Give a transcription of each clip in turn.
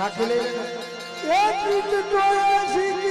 સાક્ષી લઈ એ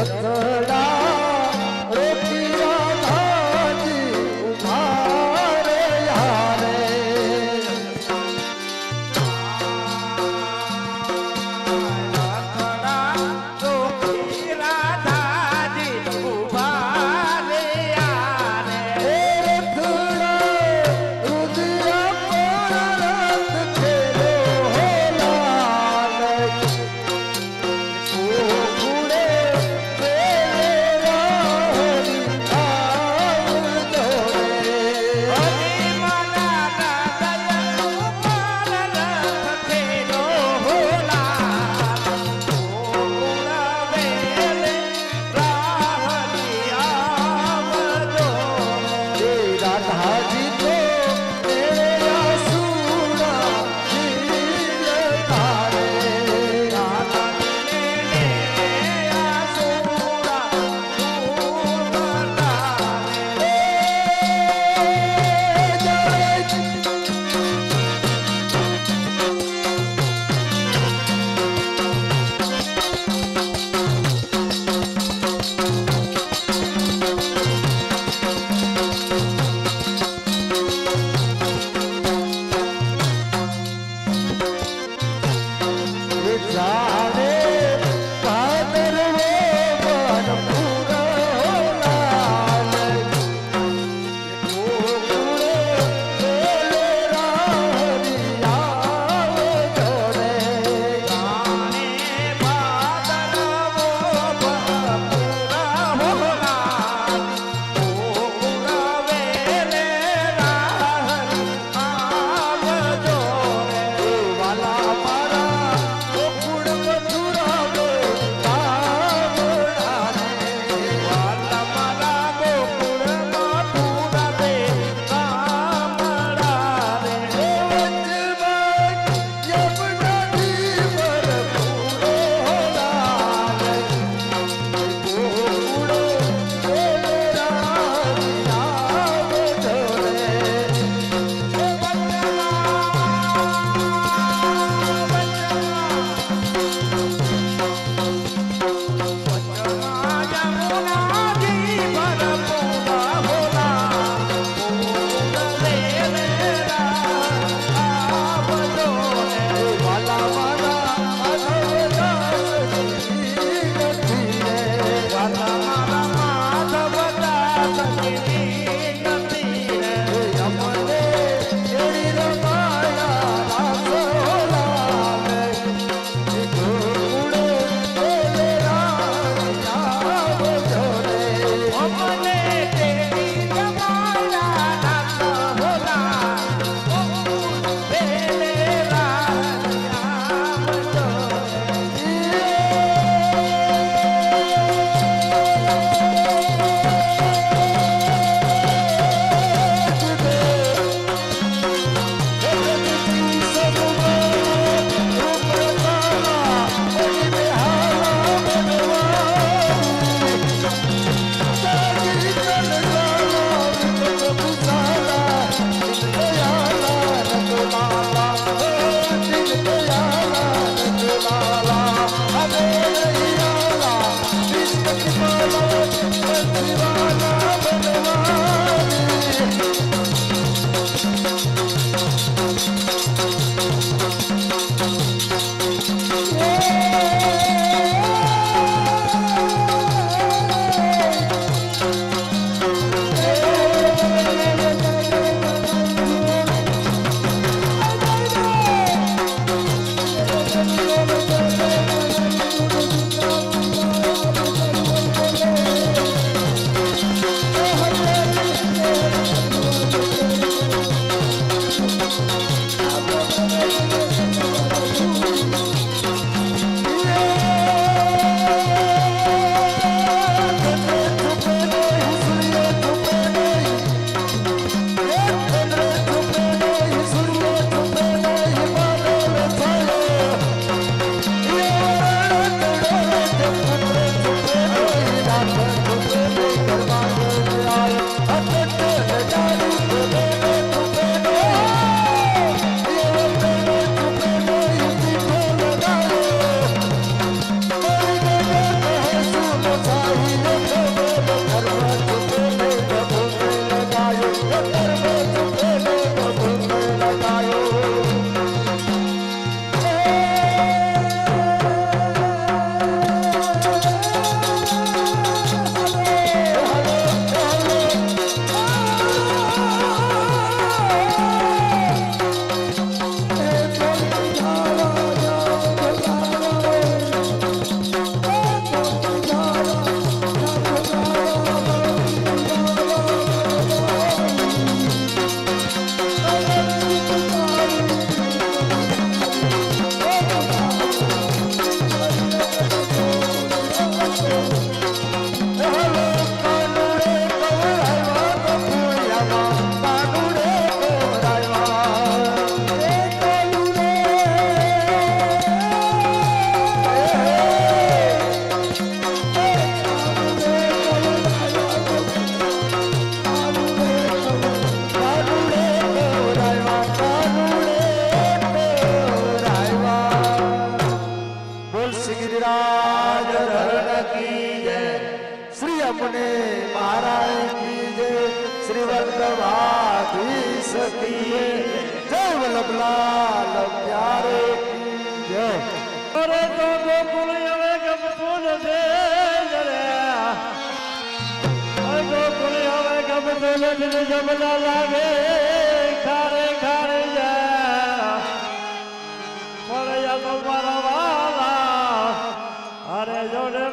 સત્સંગ જય અરે તો ગોકુળ હવે ગમતું નથી ગોકુળ હવે ગમતું નથી જમના લાગે, ખારે ખારે જા. પડ્યા તો મારા વાલા, અરે જોડે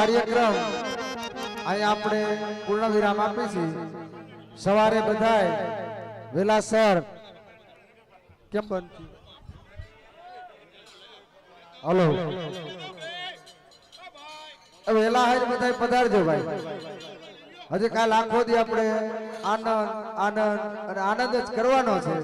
કાર્યક્રમ અહીં આપણે પૂર્ણ વિરામ આપીશું સવારે બધાય વેલાસર કેમ બનતી હલો. વેલા હારે બધા પધારજો ભાઈ. હજી કાલ આખો દી આપણે આનંદ આનંદ અને આનંદ જ કરવાનો છે.